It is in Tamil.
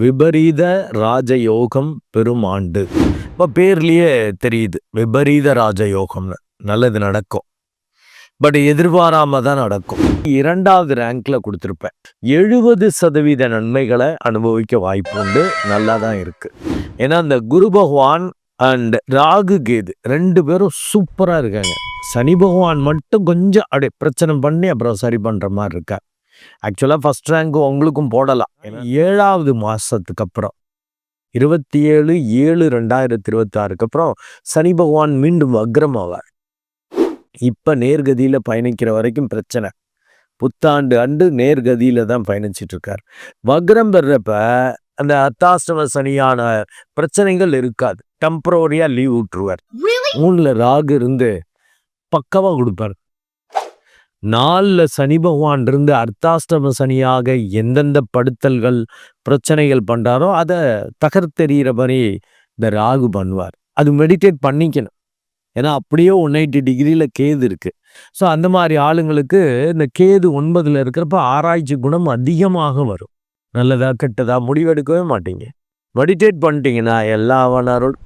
விபரீத ராஜயோகம் பெரும் ஆண்டு இப்போ பேர்லேயே தெரியுது விபரீத ராஜயோகம்னு. நல்லது நடக்கும். பட் எதிர்பாராம தான் நடக்கும். இரண்டாவது ரேங்க்ல கொடுத்துருப்பேன். எழுபது சதவீத நன்மைகளை அனுபவிக்க வாய்ப்பு உண்டு. நல்லா தான் இருக்கு. ஏன்னா அந்த குரு பகவான் அண்ட் ராகு கேது ரெண்டு பேரும் சூப்பராக இருக்காங்க. சனி பகவான் மட்டும் கொஞ்சம் அப்படியே பிரச்சனை பண்ணி அப்புறம் சரி பண்ணுற மாதிரி இருக்கா ஆக்சுவலாக ஃபர்ஸ்ட் ரேங்க் உங்களுக்கும் போடலாம் ஏழாவது மாசத்துக்கு அப்புறம் இருபத்தி ஏழு ஏழு ரெண்டாயிரத்தி இருபத்தி ஆறுக்கு அப்புறம் சனி பகவான் மீண்டும் வக்ரம் ஆவார் இப்ப நேர்கதியில பயணிக்கிற வரைக்கும் பிரச்சனை. புத்தாண்டு அண்டு நேர்கதியில தான் பயணிச்சிட்டு இருக்கார் வக்ரம் பெறப்ப அந்த அத்தாஷ்டம சனியான பிரச்சனைகள் இருக்காது. டெம்பரரியா லீவ் விட்டுருவார். மூணுல ராகு இருந்து பக்கவா கொடுப்பார். நாலில் சனி பகவான் இருந்து அர்த்தாஷ்டம சனியாக எந்தெந்த படுத்தல்கள் பிரச்சனைகள் பண்ணுறாரோ அதை தகர்த்தெறிகிற மாதிரி இந்த ராகு பண்ணுவார். அது மெடிடேட் பண்ணிக்கணும். ஏன்னா அப்படியே ஒன் எயிட்டி டிகிரியில் கேது இருக்குது ஸோ அந்த மாதிரி ஆளுங்களுக்கு இந்த கேது ஒன்பதில் இருக்கிறப்ப ஆராய்ச்சி குணம் அதிகமாக வரும். நல்லதா கெட்டதா முடிவெடுக்கவே மாட்டீங்க. மெடிடேட் பண்ணிட்டீங்கன்னா எல்லா வனரும்